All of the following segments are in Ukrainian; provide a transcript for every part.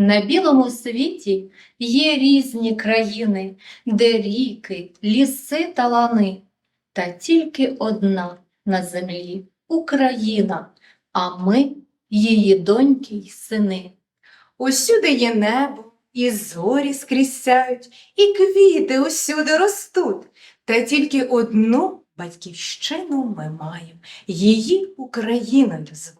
На білому світі є різні країни, де ріки, ліси та лани, та тільки одна на землі Україна, а ми її доньки й сини. Усюди є небо, і зорі скрізь сяють, і квіти усюди ростуть. Та тільки одну батьківщину ми маємо, її Україною звуть.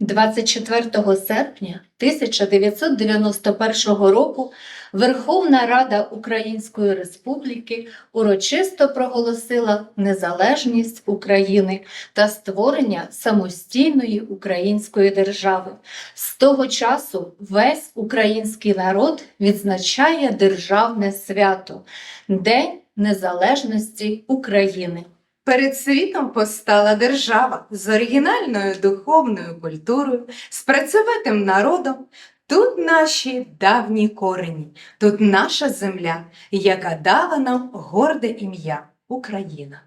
24 серпня 1991 року Верховна Рада Української Республіки урочисто проголосила незалежність України та створення самостійної української держави. З того часу весь український народ відзначає державне свято День Незалежності України. Перед світом постала держава з оригінальною духовною культурою, з працьовитим народом. Тут наші давні корені, тут наша земля, яка дала нам горде ім'я Україна.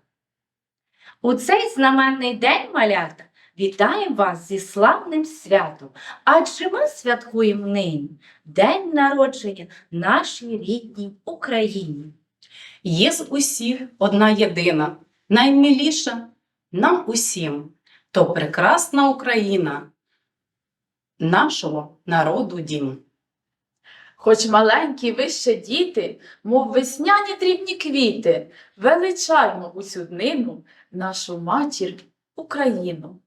У цей знаменний день, малята, вітаємо вас зі славним святом, адже ми святкуємо нині День народження нашій рідній Україні. Є з усіх одна єдина, наймиліша нам усім, то прекрасна Україна, нашого народу дім. Хоч маленькі вище діти, мов весняні дрібні квіти, величаймо усю днину нашу матір Україну.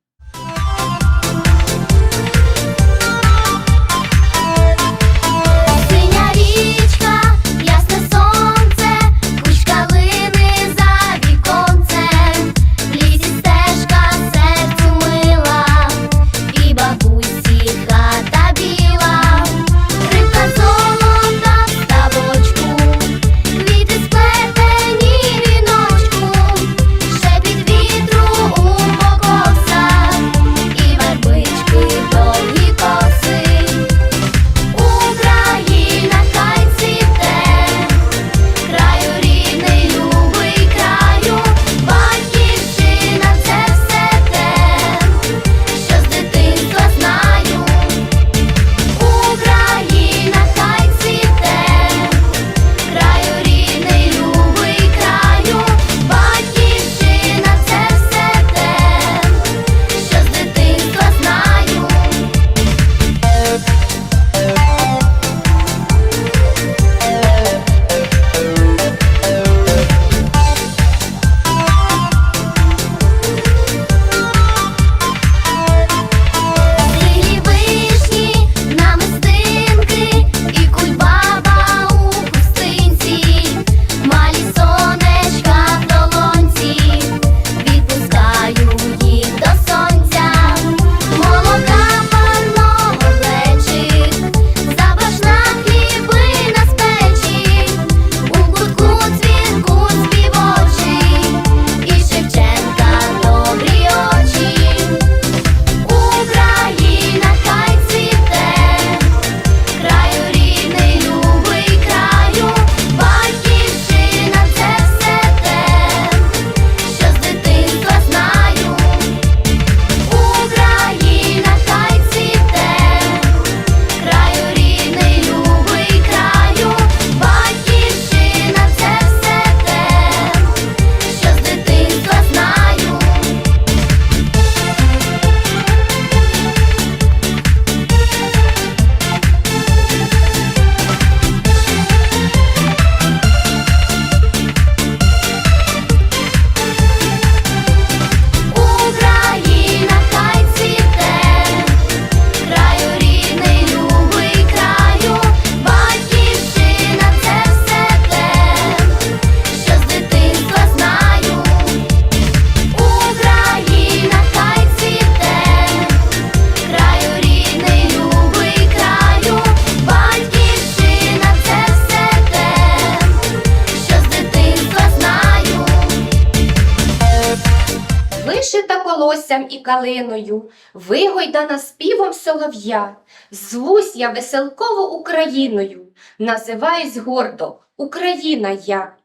Колоссям і калиною, вигойдана співом солов'я, звусь я веселково Україною, називаюсь гордо Україна я.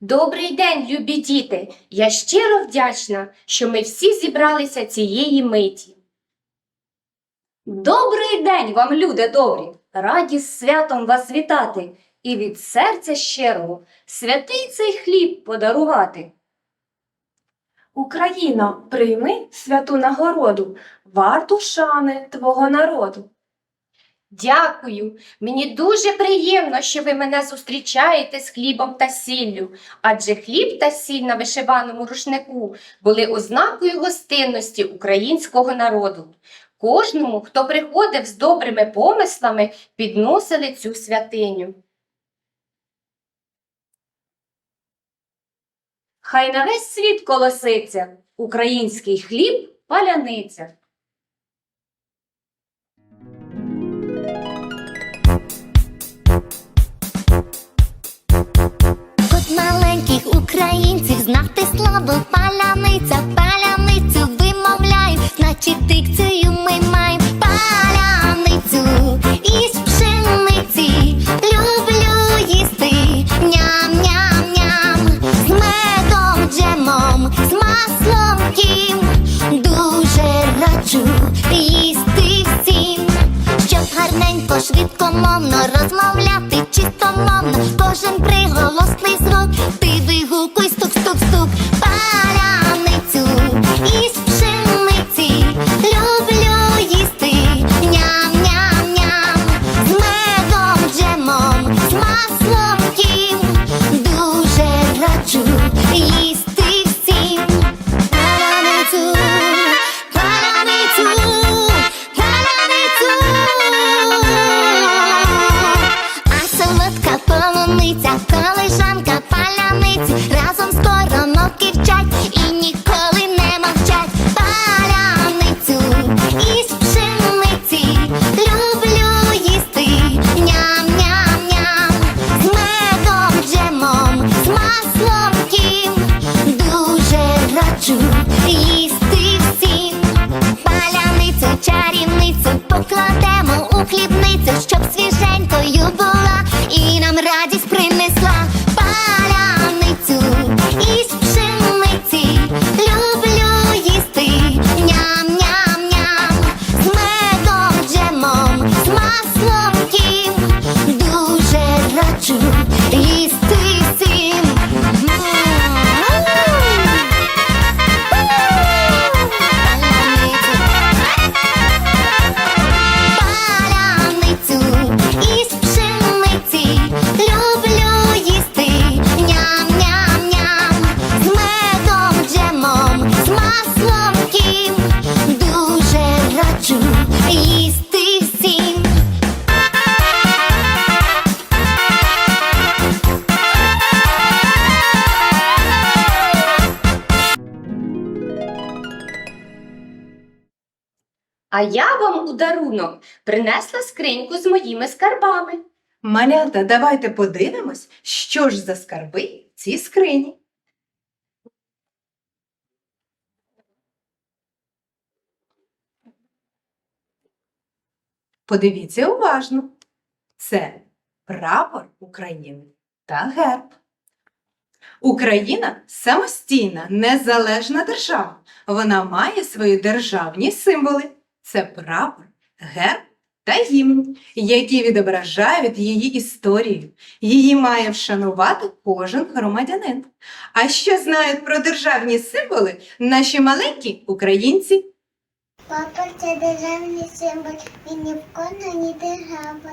Добрий день, любі діти! Я щиро вдячна, що ми всі зібралися цієї миті. Добрий день вам, люди добрі! Раді з святом вас вітати і від серця щирого святий цей хліб подарувати. Україно, прийми святу нагороду, варту шани твого народу. Дякую. Мені дуже приємно, що ви мене зустрічаєте з хлібом та сіллю, адже хліб та сіль на вишиваному рушнику були ознакою гостинності українського народу. Кожному, хто приходив з добрими помислами, підносили цю святиню. Хай на весь світ колоситься український хліб паляниця. Я вам у дарунок принесла скриньку з моїми скарбами. Малята, давайте подивимось, що ж за скарби в цій скрині. Подивіться уважно. Це прапор України та герб. Україна самостійна, незалежна держава. Вона має свої державні символи. Це прапор, герб та гімн, які відображають її історію. Її має вшанувати кожен громадянин. А що знають про державні символи наші маленькі українці? Папа це державний символ, він ні в кого ні держава.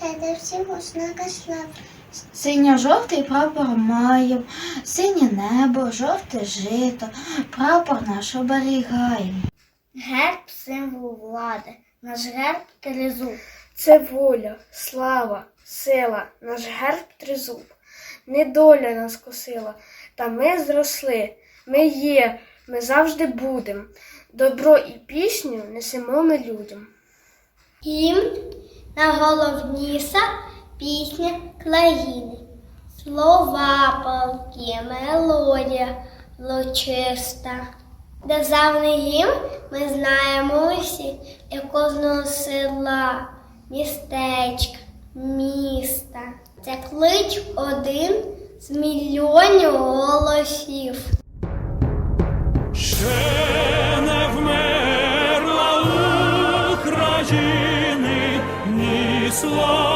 Це де всі ознака слави. Синьо-жовтий прапор маєм, синє небо, жовте жито, прапор наш оберігаєм. Герб символ влади, наш герб тризуб. Це воля, слава, сила, наш герб тризуб. Недоля нас косила, та ми зросли. Ми є, ми завжди будем. Добро і пісню несемо ми людям. Гімн найголовніша пісня країни. Слова палки, мелодія лучиста. Державний гімн ми знаємо усі для кожного села, містечка, міста. Це клич один з мільйонів голосів. Ще не вмерла України ні слова.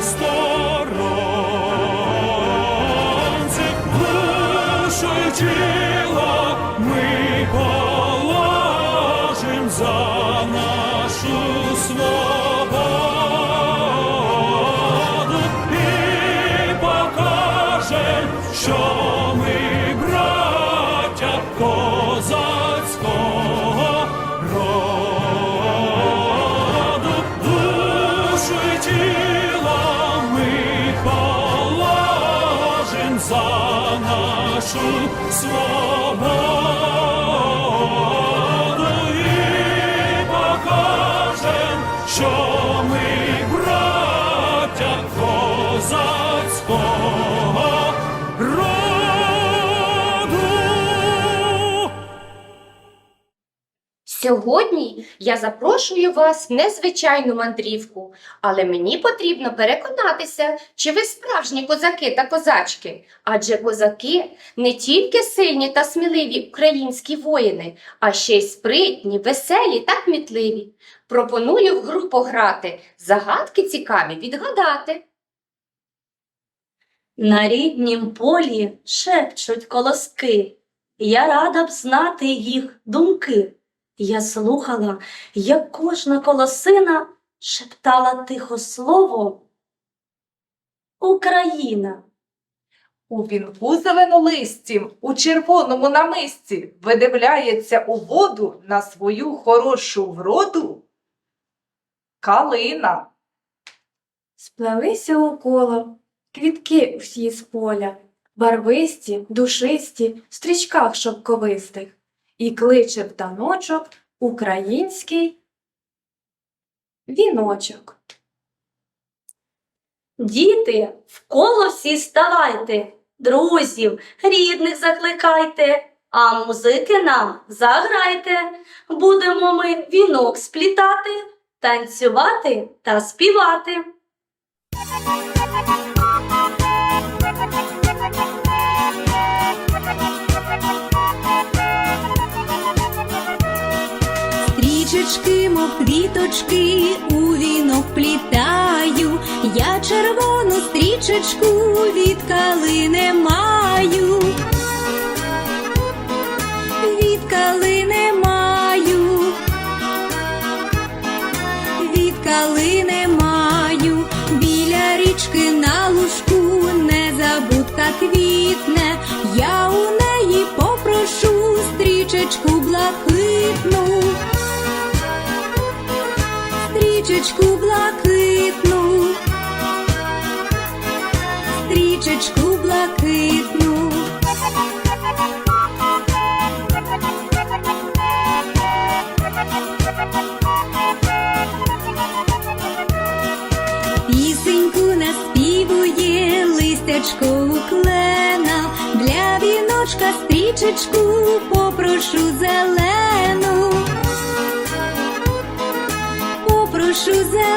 军 Сьогодні я запрошую вас в незвичайну мандрівку, але мені потрібно переконатися, чи ви справжні козаки та козачки. Адже козаки не тільки сильні та сміливі українські воїни, а ще й спритні, веселі та кмітливі. Пропоную в гру пограти, загадки цікаві відгадати. На ріднім полі шепчуть колоски. Я рада б знати їх думки. Я слухала, як кожна колосина шептала тихо слово Україна. У вінку зеленолистім, у червоному намисті видивляється у воду на свою хорошу вроду. Калина. Сплелися у коло, квітки всі з поля, барвисті, душисті, в стрічках шовковистих, і кличе в таночок український віночок. Діти, в коло всі ставайте, друзів, рідних закликайте, а музики нам заграйте. Будемо ми вінок сплітати, танцювати та співати. Стрічечки, мов квіточки, у вінок плітаю, я червону стрічечку від калини маю. Від калини маю, від калини маю, біля річки на лужку незабудка квітне, я у неї попрошу стрічечку блакитну. Стрічечку блакитну, стрічечку блакитну. Пісеньку наспівує листячко клена, для віночка стрічечку попрошу зелену. Попрошу зелену,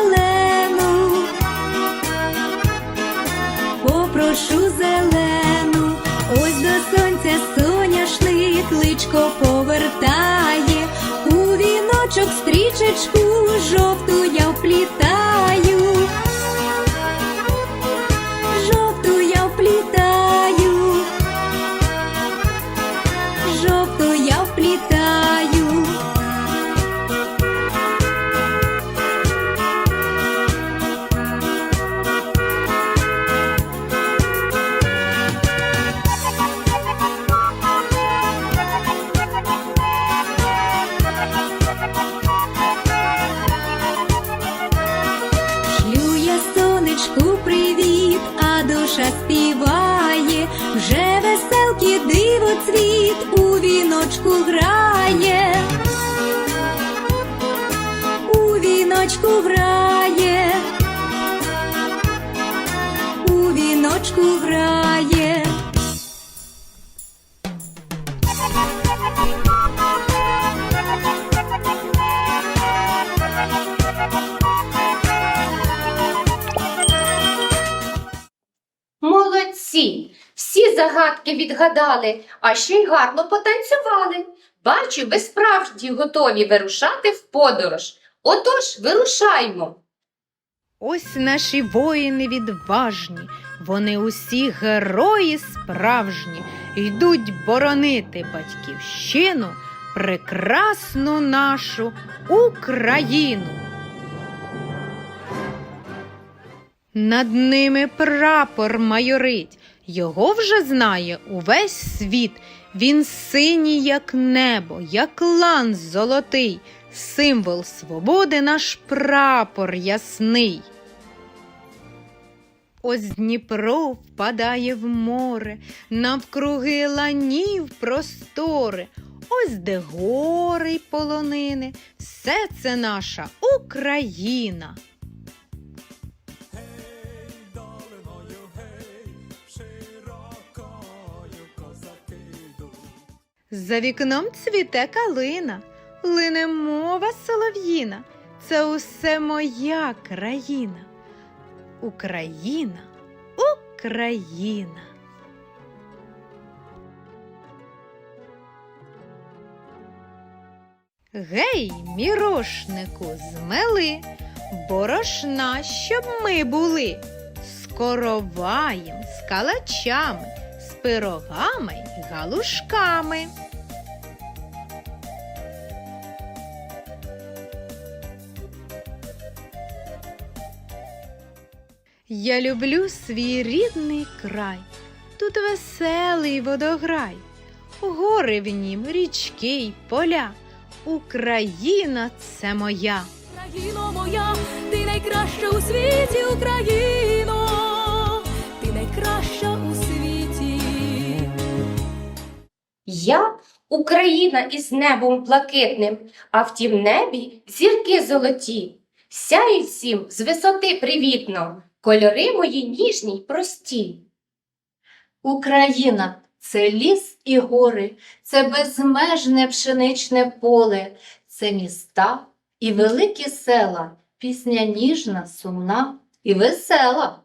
Молодці! Всі загадки відгадали, а ще й гарно потанцювали. Бачу, ви справді готові вирушати в подорож. Отож, вирушаймо. Ось наші воїни відважні, вони усі герої справжні, йдуть боронити батьківщину, прекрасну нашу Україну. Над ними прапор майорить, його вже знає увесь світ. Він синій, як небо, як лан золотий, символ свободи наш прапор ясний. Ось Дніпро впадає в море, навкруги ланів простори, ось де гори й полонини, все це наша Україна. За вікном цвіте калина, лине мова солов'їна. Це усе моя країна. Україна, Україна. Гей, мірошнику, змели, борошна, щоб ми були, з короваєм, з калачами, з пирогами й галушками. Я люблю свій рідний край, тут веселий водограй, гори в нім, річки й поля. Україна це моя. Україно моя, ти найкраща у світі, Україно, ти найкраща у світі. Я Україна із небом блакитним, а в тім небі зірки золоті. Сяють всім з висоти привітно, кольори мої ніжні й прості. Україна це ліс і гори, це безмежне пшеничне поле, це міста і великі села, пісня ніжна, сумна і весела.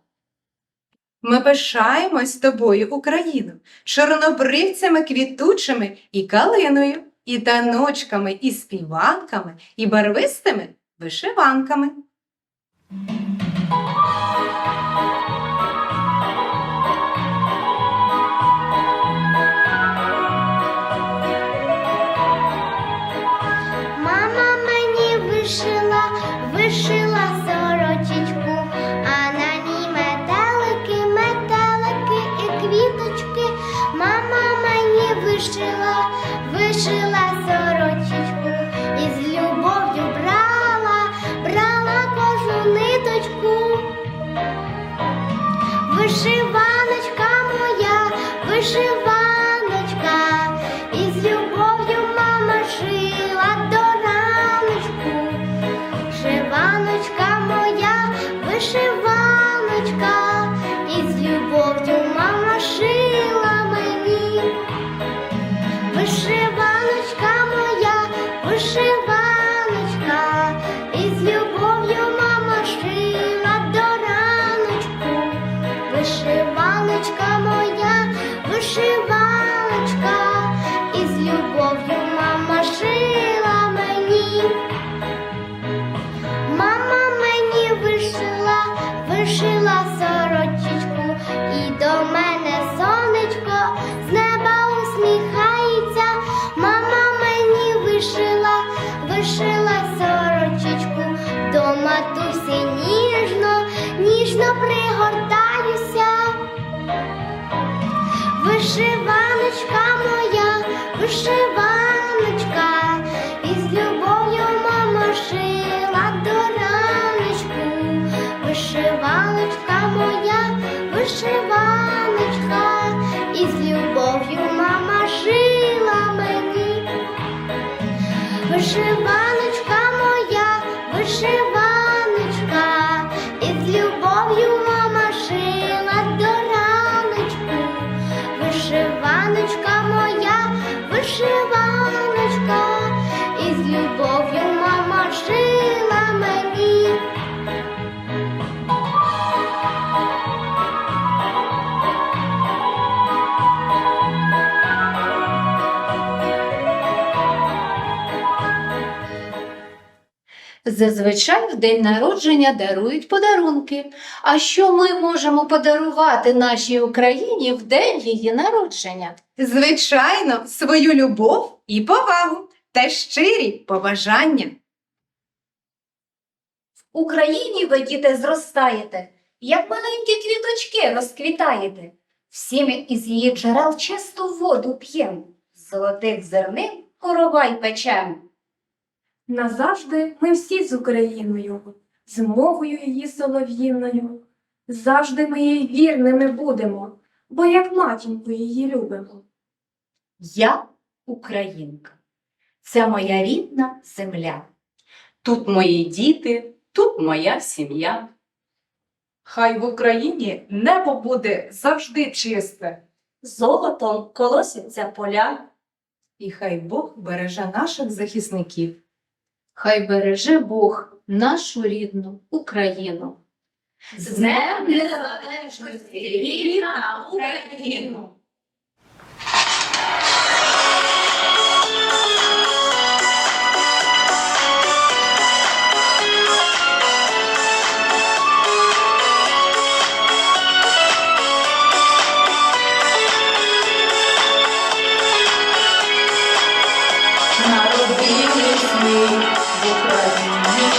Ми пишаємось тобою, Україно, чорнобривцями квітучими і калиною, і таночками, і співанками, і барвистими вишиванками. wishing і з Зазвичай в день народження дарують подарунки. А що ми можемо подарувати нашій Україні в день її народження? Звичайно, свою любов і повагу та щирі побажання. В Україні ви, діти, зростаєте, як маленькі квіточки розквітаєте. Всі ми із її джерел чисту воду п'єм, з золотих зернин коровай печем. Назавжди ми всі з Україною, з мовою її солов'їною. Завжди ми їй вірними будемо, бо як матінку її любимо. Я українка. Це моя рідна земля. Тут мої діти, тут моя сім'я. Хай в Україні небо буде завжди чисте, Золотом колосяться поля. і хай Бог береже наших захисників. Хай береже Бог нашу рідну Україну. З Днем Незалежності рідна Україну! В Україні,